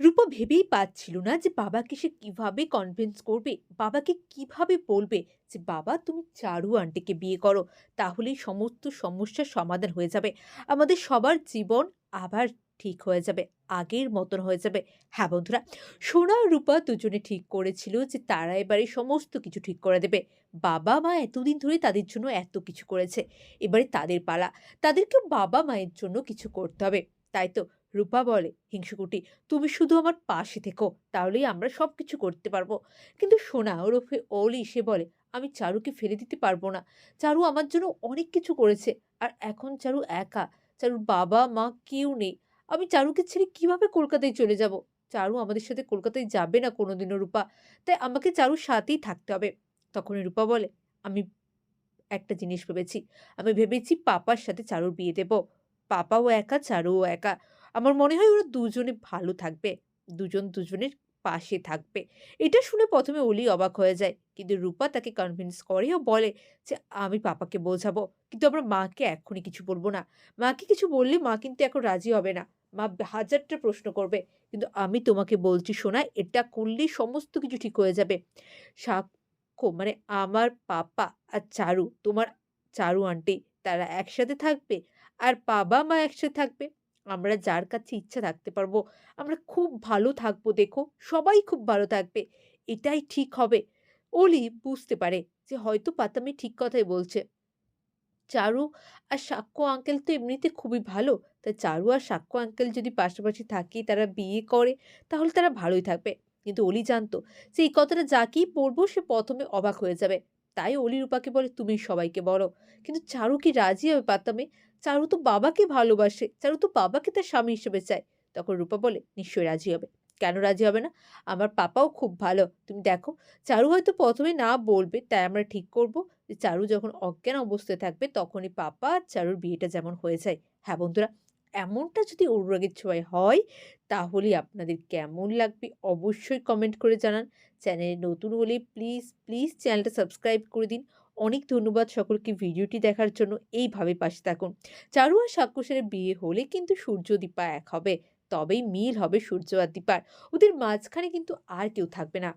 রূপা ভেবেই পাচ্ছিল না যে বাবাকে সে কীভাবে কনভিন্স করবে, বাবাকে কীভাবে বলবে যে, বাবা, তুমি চারু আন্টিকে বিয়ে করো, তাহলেই সমস্ত সমস্যার সমাধান হয়ে যাবে। আমাদের সবার জীবন আবার ঠিক হয়ে যাবে, আগের মতন হয়ে যাবে। হ্যাঁ বন্ধুরা, সোনা রূপা দুজনে ঠিক করেছিল যে, তারা এবারে সমস্ত কিছু ঠিক করে দেবে। বাবা মা এতদিন ধরে তাদের জন্য এত কিছু করেছে। এবারে তাদের পালা তাদেরকে বাবা মায়ের জন্য কিছু করতে হবে। তাই তো রূপা বলে, হিংসুকুটি, তুমি শুধু আমার পাশে থেকো, তাহলেই আমরা সব কিছু করতে পারব। কিন্তু সোনা, ওরফে অলি সে বলে, আমি চারুকে ফেলে দিতে পারব না। চারু আমার জন্য অনেক কিছু করেছে, আর এখন চারু একা। চারুর বাবা, মা কেউ নেই। আমি চারুকে ছেড়ে কীভাবে কলকাতায় চলে যাব? চারু আমাদের সাথে কলকাতায় যাবে না কোনোদিনও, রূপা। তাই আমাকে চারুর সাথেই থাকতে হবে। তখনই রূপা বলে, আমি একটা জিনিস ভেবেছি। আমি ভেবেছি পাপার সাথে চারুর বিয়ে দেব। পাপাও একা, চারুও একা। আমার মনে হয় ওরা দুজনে ভালো থাকবে। দুজন দুজনের পাশে থাকবে। এটা শুনে প্রথমে অলি অবাক হয়ে যায়। কিন্তু রূপা তাকে কনভিন্স করে ও বলে যে, আমি পাপাকে বোঝাবো। কিন্তু আমরা মাকে এক্ষুনি কিছু বলব না। মাকে কিছু বললে মা কিন্তু এখন রাজি হবে না। মা হাজারটা প্রশ্ন করবে। কিন্তু আমি তোমাকে বলছি শোনা এটা করলেই সমস্ত কিছু ঠিক হয়ে যাবে। সাক্ষ্য মানে আমার পাপা আর চারু, তোমার চারু আন্টি, তারা একসাথে থাকবে। আর বাবা মা একসাথে থাকবে। আমরা যার কাছে ইচ্ছা থাকতে পারব, আমরা খুব ভালো থাকব দেখো, সবাই খুব ভালো থাকবে, এটাই ঠিক হবে। অলি বুঝতে পারে যে হয়তো পাতামি ঠিক কথাই বলছে। চারু আর সাক্ষ্য আঙ্কেল তো এমনিতে খুবই ভালো তাই চারু আর সাক্ষ্য আঙ্কেল যদি পাশাপাশি থাকে, তারা বিয়ে করে, তাহলে তারা ভালোই থাকবে। কিন্তু অলি জানতো যে এই কথাটা যাকেই পড়ব সে প্রথমে অবাক হয়ে যাবে। তাই অলি রূপাকে বলে, তুমি সবাইকে বলো। কিন্তু চারু কি রাজি হবে পাতামে চারু তো বাবাকে ভালোবাসে, চারু তো বাবাকে তার স্বামী হিসেবে চায়। তখন রূপা বলে, নিশ্চয়ই রাজি হবে। কেন রাজি হবে না? আমার পাপাও খুব ভালো। তুমি দেখো, চারু হয়তো প্রথমে না বলবে, তাই আমরা ঠিক করব যে, চারু যখন অজ্ঞান অবস্থায় থাকবে, তখনই পাপা আর চারুর বিয়েটা যেমন হয়ে যায়। হ্যাঁ বন্ধুরা এমনটা যদি অনুরাগের ছোঁয়ায় হয় তাহলে আপনাদের কেমন লাগবে অবশ্যই কমেন্ট করে জানান। চ্যানেলে নতুন হলে প্লিজ প্লিজ চ্যানেলটা সাবস্ক্রাইব করে দিন। অনেক ধন্যবাদ সকলকে ভিডিওটি দেখার জন্য। এইভাবে পাশে থাকুন। চারু আর সাক্ষুসের বিয়ে হলে কিন্তু সূর্য দীপা এক হবে, তবেই মিল হবে সূর্য আর দীপার। ওদের মাঝখানে কিন্তু আর কেউ থাকবে না।